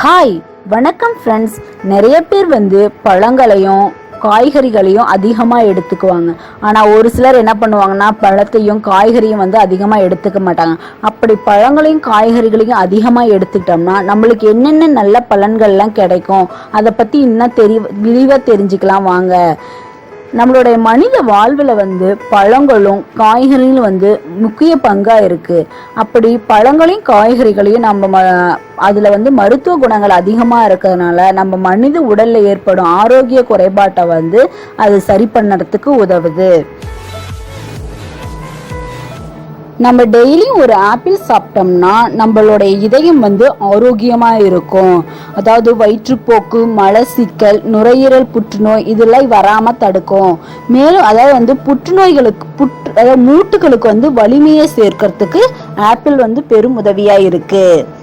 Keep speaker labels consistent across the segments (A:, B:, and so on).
A: Hi வணக்கம் friends நிறைய பேர் வந்து பழங்களையும் காய்கறிகளையும் அதிகமாக எடுத்துக்குவாங்க. ஆனால் ஒரு சிலர் என்ன பண்ணுவாங்கன்னா பழத்தையும் காய்கறியும் வந்து அதிகமாக எடுத்துக்க மாட்டாங்க. அப்படி பழங்களையும் காய்கறிகளையும் அதிகமாக எடுத்துக்கிட்டோம்னா நம்மளுக்கு என்னென்ன நல்ல பலன்கள்லாம் கிடைக்கும்? அதை பற்றி இன்னும் தெரி விரிவாக தெரிஞ்சுக்கலாம் வாங்க. நம்மளுடைய மனித வாழ்வில் வந்து பழங்களும் காய்கறிகளும் வந்து முக்கிய பங்காக இருக்குது அப்படி பழங்களையும் காய்கறிகளையும் நம்ம ம அதில் வந்து மருத்துவ குணங்கள் அதிகமாக இருக்கிறதுனால நம்ம மனித உடலில் ஏற்படும் ஆரோக்கிய குறைபாட்டை வந்து அது சரி பண்ணுறதுக்கு உதவுது. நம்ம டெய்லியும் ஒரு ஆப்பிள் சாப்பிட்டோம்னா நம்மளுடைய இதயம் வந்து ஆரோக்கியமாக இருக்கும். அதாவது வயிற்றுப்போக்கு மலச்சிக்கல் நுரையீரல் புற்றுநோய் இதெல்லாம் வராமல் தடுக்கும். மேலும் அதாவது வந்து புற்றுநோய்களுக்கு புற்று அதாவது மூட்டுகளுக்கு வந்து வலிமையை சேர்க்கறதுக்கு ஆப்பிள் வந்து பெரும் உதவியாக இருக்குது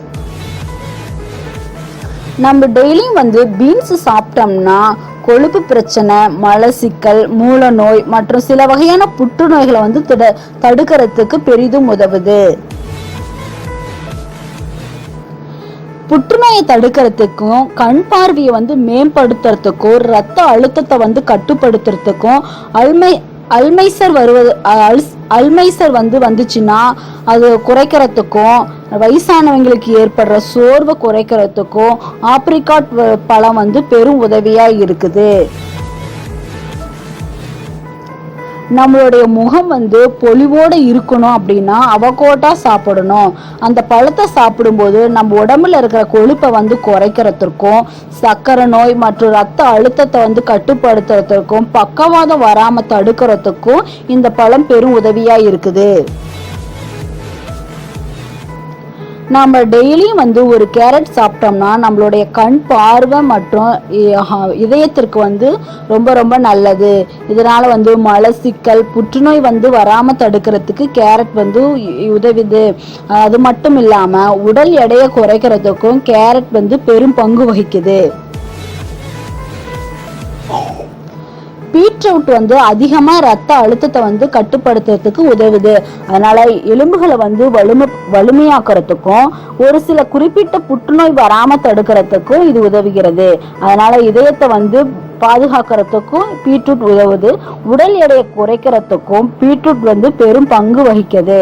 A: நம்ம டெய்லியும் வந்து பீன்ஸ் சாப்பிட்டோம்னா கொழுப்பு பிரச்சனை மலச்சிக்கல் மூல நோய் மற்றும் சில வகையான புற்றுநோய்களை வந்து திட தடுக்கிறதுக்கு பெரிதும் உதவுது. புற்றுநோயை தடுக்கிறதுக்கும் கண் பார்வையை வந்து மேம்படுத்துறதுக்கும் ரத்த அழுத்தத்தை வந்து கட்டுப்படுத்துறதுக்கும் அல்மை அல்மைசர் வருவது அல்மைசர் வந்து வந்துச்சுன்னா அது குறைக்கிறதுக்கும் வயசானவங்களுக்கு ஏற்படுற சோர்வை குறைக்கிறதுக்கும் ஆப்ரிகாட் பழம் வந்து பெரும் உதவியாக இருக்குது. நம்மளுடைய முகம் வந்து பொலிவோடு இருக்கணும் அப்படின்னா அவகோட்டாக சாப்பிடணும். அந்த பழத்தை சாப்பிடும்போது நம்ம உடம்புல இருக்கிற கொழுப்பை வந்து குறைக்கிறதுக்கும் சர்க்கரை நோய் மற்றும் ரத்த அழுத்தத்தை வந்து கட்டுப்படுத்துறதுக்கும் பக்கவாதம் வராமல் தடுக்கிறதுக்கும் இந்த பழம் பெரும் உதவியாக இருக்குது. நாம் டெய்லியும் வந்து ஒரு கேரட் சாப்பிட்டோம்னா நம்மளுடைய கண் பார்வை மற்றும் இதயத்திற்கு வந்து ரொம்ப ரொம்ப நல்லது. இதனால் வந்து மலச்சிக்கல் புற்றுநோய் வந்து வராமல் தடுக்கிறதுக்கு கேரட் வந்து உதவுது. அது மட்டும் இல்லாமல் உடல் எடையை குறைக்கிறதுக்கும் கேரட் வந்து பெரும் பங்கு வகிக்குது. பீட்ரூட் வந்து அதிகமாக ரத்த அழுத்தத்தை வந்து கட்டுப்படுத்துறதுக்கு உதவுது. அதனால எலும்புகளை வந்து வலிமை வலிமையாக்குறதுக்கும் ஒரு சில குறிப்பிட்ட புற்றுநோய் வராமல் தடுக்கிறதுக்கும் இது உதவுகிறது. அதனால இதயத்தை வந்து பாதுகாக்கிறதுக்கும் பீட்ரூட் உதவுது. உடல் எடையை குறைக்கிறதுக்கும் பீட்ரூட் வந்து பெரும் பங்கு வகிக்குது.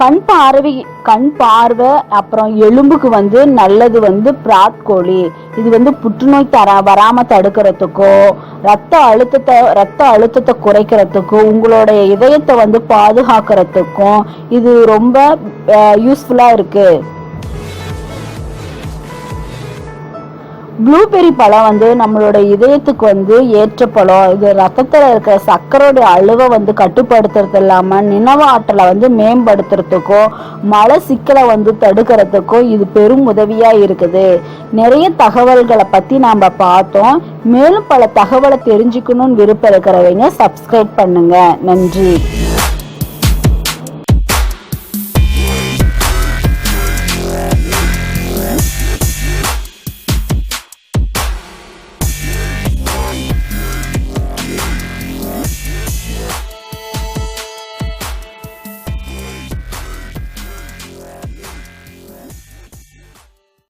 A: கண் பார்வை கண் பார்வை அப்புறம் எலும்புக்கு வந்து நல்லது வந்து பிராட்கோழி இது வந்து புற்றுநோய் தர வராம தடுக்கிறதுக்கோ ரத்த அழுத்தத்தை ரத்த அழுத்தத்தை குறைக்கிறதுக்கும் உங்களுடைய இதயத்தை வந்து பாதுகாக்கிறதுக்கும் இது ரொம்ப யூஸ்ஃபுல்லா இருக்கு. ப்ளூபெரி பழம் வந்து நம்மளோட இதயத்துக்கு வந்து ஏற்ற பழம். இது ரத்தத்தில் இருக்கிற சர்க்கரையோட அளவை வந்து கட்டுப்படுத்துறது இல்லாமல் நினைவு ஆற்றலை வந்து மேம்படுத்துறதுக்கும் மழை சிக்கலை வந்து தடுக்கிறதுக்கும் இது பெரும் உதவியாக இருக்குது. நிறைய தகவல்களை பற்றி நாம் பார்த்தோம். மேலும் பல தகவலை தெரிஞ்சுக்கணும்னு விருப்பம் இருக்கிறவங்க சப்ஸ்கிரைப் பண்ணுங்கள் நன்றி.